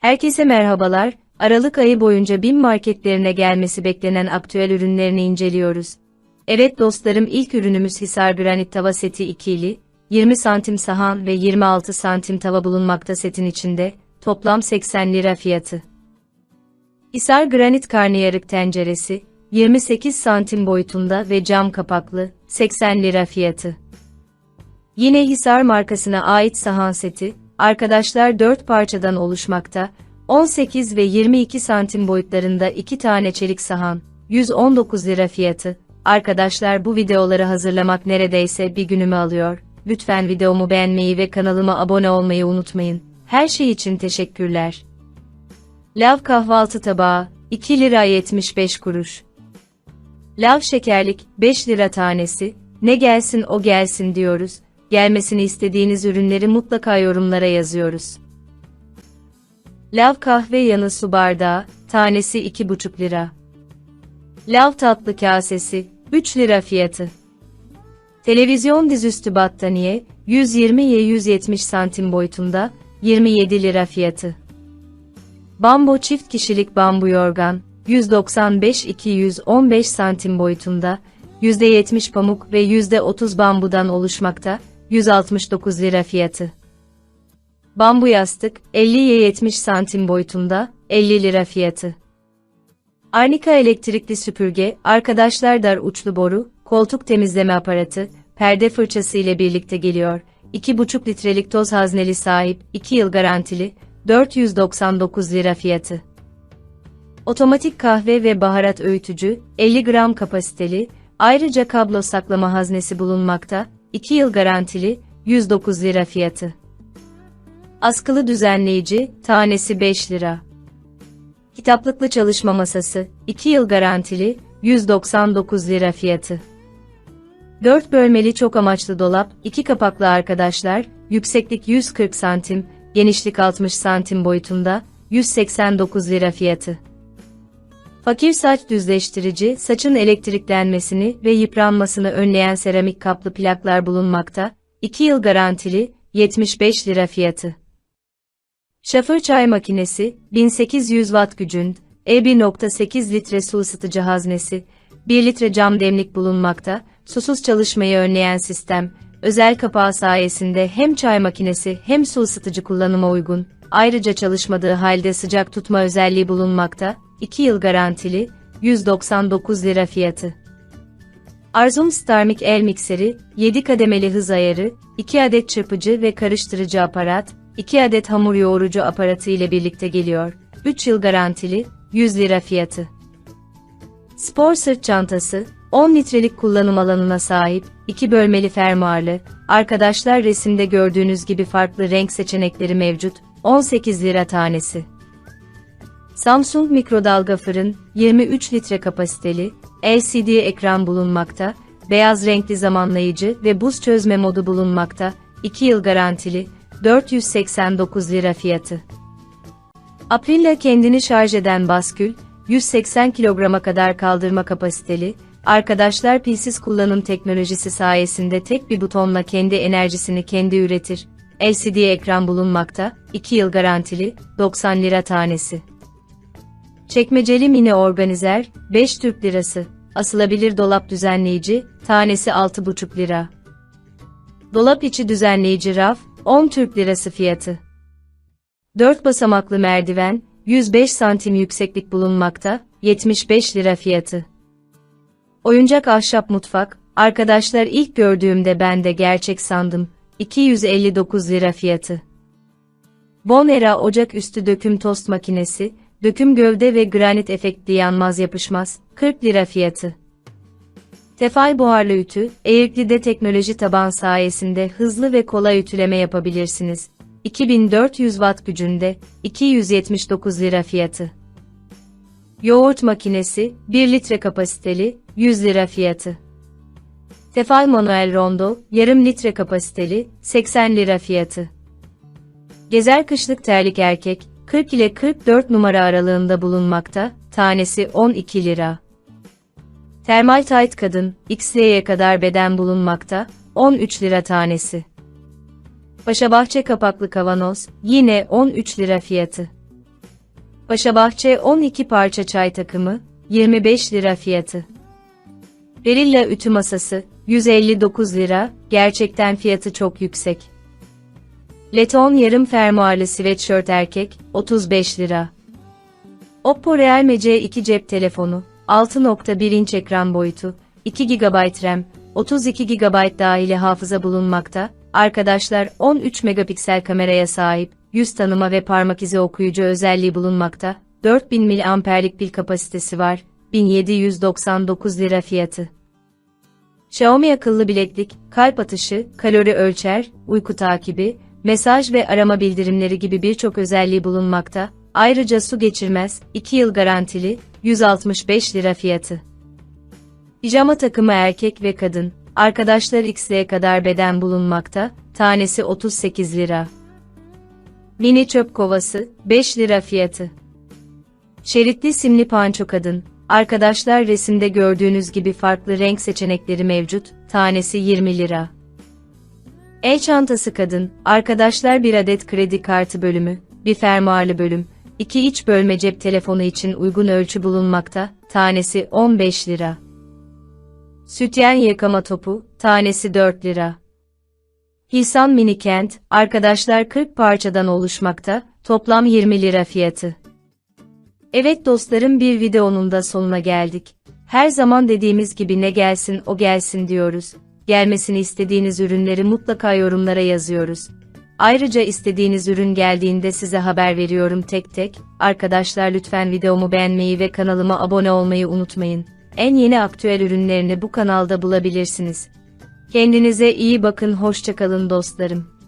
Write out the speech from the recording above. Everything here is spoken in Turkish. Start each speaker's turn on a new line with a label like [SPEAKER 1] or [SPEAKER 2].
[SPEAKER 1] Herkese merhabalar. Aralık ayı boyunca BİM marketlerine gelmesi beklenen aktüel ürünlerini inceliyoruz. Evet dostlarım ilk ürünümüz Hisar Granit Tava Seti ikili, 20 santim sahan ve 26 santim tava bulunmakta setin içinde, toplam 80 lira fiyatı. Hisar Granit Karnıyarık Tenceresi, 28 santim boyutunda ve cam kapaklı, 80 lira fiyatı. Yine Hisar markasına ait sahan seti, arkadaşlar 4 parçadan oluşmakta, 18 ve 22 santim boyutlarında 2 tane çelik sahan, 119 lira fiyatı. Arkadaşlar bu videoları hazırlamak neredeyse bir günümü alıyor. Lütfen videomu beğenmeyi ve kanalıma abone olmayı unutmayın. Her şey için teşekkürler. Lav kahvaltı tabağı, 2 lira 75 kuruş. Lav şekerlik, 5 lira tanesi, ne gelsin o gelsin diyoruz. Gelmesini istediğiniz ürünleri mutlaka yorumlara yazıyoruz. Lav kahve yanı su bardağı, tanesi 2,5 lira. Lav tatlı kasesi, 3 lira fiyatı. Televizyon dizüstü battaniye, 120'ye 170 santim boyutunda, 27 lira fiyatı. Bambo çift kişilik bambu yorgan, 195-215 santim boyutunda, %70 pamuk ve %30 bambudan oluşmakta, 169 lira fiyatı. Bambu yastık, 50'ye 70 santim boyutunda, 50 lira fiyatı. Arnika elektrikli süpürge, arkadaşlar dar uçlu boru, koltuk temizleme aparatı, perde fırçası ile birlikte geliyor. 2,5 litrelik toz hazneli sahip, 2 yıl garantili, 499 lira fiyatı. Otomatik kahve ve baharat öğütücü, 50 gram kapasiteli, ayrıca kablo saklama haznesi bulunmakta, 2 yıl garantili, 109 lira fiyatı. Askılı düzenleyici, tanesi 5 lira. Kitaplıklı çalışma masası, 2 yıl garantili, 199 lira fiyatı. 4 bölmeli çok amaçlı dolap, 2 kapaklı arkadaşlar, yükseklik 140 santim, genişlik 60 santim boyutunda, 189 lira fiyatı. Fakir saç düzleştirici, saçın elektriklenmesini ve yıpranmasını önleyen seramik kaplı plaklar bulunmakta, 2 yıl garantili, 75 lira fiyatı. Şafır çay makinesi, 1800 watt gücün, E1.8 litre su ısıtıcı haznesi, 1 litre cam demlik bulunmakta, susuz çalışmayı önleyen sistem, özel kapağı sayesinde hem çay makinesi hem su ısıtıcı kullanıma uygun, ayrıca çalışmadığı halde sıcak tutma özelliği bulunmakta, 2 yıl garantili, 199 lira fiyatı. Arzum Starmik el mikseri, 7 kademeli hız ayarı, 2 adet çırpıcı ve karıştırıcı aparat, 2 adet hamur yoğurucu aparatı ile birlikte geliyor. 3 yıl garantili, 100 lira fiyatı. Spor sırt çantası, 10 litrelik kullanım alanına sahip, 2 bölmeli fermuarlı, arkadaşlar resimde gördüğünüz gibi farklı renk seçenekleri mevcut, 18 lira tanesi. Samsung mikrodalga fırın, 23 litre kapasiteli, LCD ekran bulunmakta, beyaz renkli zamanlayıcı ve buz çözme modu bulunmakta, 2 yıl garantili, 489 lira fiyatı. Aprilla kendini şarj eden baskül, 180 kilograma kadar kaldırma kapasiteli, arkadaşlar pilsiz kullanım teknolojisi sayesinde tek bir butonla kendi enerjisini kendi üretir. LCD ekran bulunmakta, 2 yıl garantili, 90 lira tanesi. Çekmeceli mini organizer, 5 Türk lirası. Asılabilir dolap düzenleyici, tanesi 6,5 lira. Dolap içi düzenleyici raf, 10 Türk lirası fiyatı. 4 basamaklı merdiven, 105 santim yükseklik bulunmakta, 75 lira fiyatı. Oyuncak ahşap mutfak, arkadaşlar ilk gördüğümde ben de gerçek sandım, 259 lira fiyatı. Bonera ocak üstü döküm tost makinesi, döküm gövde ve granit efektli yanmaz yapışmaz, 40 lira fiyatı. Tefal buharlı ütü, Airclide teknoloji taban sayesinde hızlı ve kolay ütüleme yapabilirsiniz. 2400 watt gücünde, 279 lira fiyatı. Yoğurt makinesi, 1 litre kapasiteli, 100 lira fiyatı. Tefal manuel rondo, yarım litre kapasiteli, 80 lira fiyatı. Gezer kışlık terlik erkek, 40 ile 44 numara aralığında bulunmakta, tanesi 12 lira. Termal tight kadın, XL'ye kadar beden bulunmakta, 13 lira tanesi. Paşabahçe kapaklı kavanoz, yine 13 lira fiyatı. Paşabahçe 12 parça çay takımı, 25 lira fiyatı. Berilla ütü masası, 159 lira, gerçekten fiyatı çok yüksek. Leton yarım fermuarlı sweatshirt erkek, 35 lira. Oppo Realme C2 cep telefonu, 6.1 inç ekran boyutu, 2 GB RAM, 32 GB dahili hafıza bulunmakta, arkadaşlar 13 megapiksel kameraya sahip, yüz tanıma ve parmak izi okuyucu özelliği bulunmakta, 4000 mAh'lik pil kapasitesi var, 1799 lira fiyatı. Xiaomi akıllı bileklik, kalp atışı, kalori ölçer, uyku takibi, mesaj ve arama bildirimleri gibi birçok özelliği bulunmakta, ayrıca su geçirmez, 2 yıl garantili, 165 lira fiyatı. Pijama takımı erkek ve kadın, arkadaşlar XL'ye kadar beden bulunmakta, tanesi 38 lira. Mini çöp kovası, 5 lira fiyatı. Şeritli simli panço kadın, arkadaşlar resimde gördüğünüz gibi farklı renk seçenekleri mevcut, tanesi 20 lira. El çantası kadın, arkadaşlar bir adet kredi kartı bölümü, bir fermuarlı bölüm, iki iç bölme cep telefonu için uygun ölçü bulunmakta, tanesi 15 lira. Sütyen yıkama topu, tanesi 4 lira. Hilsan Mini Kent, arkadaşlar 40 parçadan oluşmakta, toplam 20 lira fiyatı. Evet dostlarım bir videonun da sonuna geldik. Her zaman dediğimiz gibi ne gelsin o gelsin diyoruz. Gelmesini istediğiniz ürünleri mutlaka yorumlara yazıyoruz. Ayrıca istediğiniz ürün geldiğinde size haber veriyorum tek tek. Arkadaşlar lütfen videomu beğenmeyi ve kanalıma abone olmayı unutmayın. En yeni aktüel ürünlerini bu kanalda bulabilirsiniz. Kendinize iyi bakın hoşçakalın dostlarım.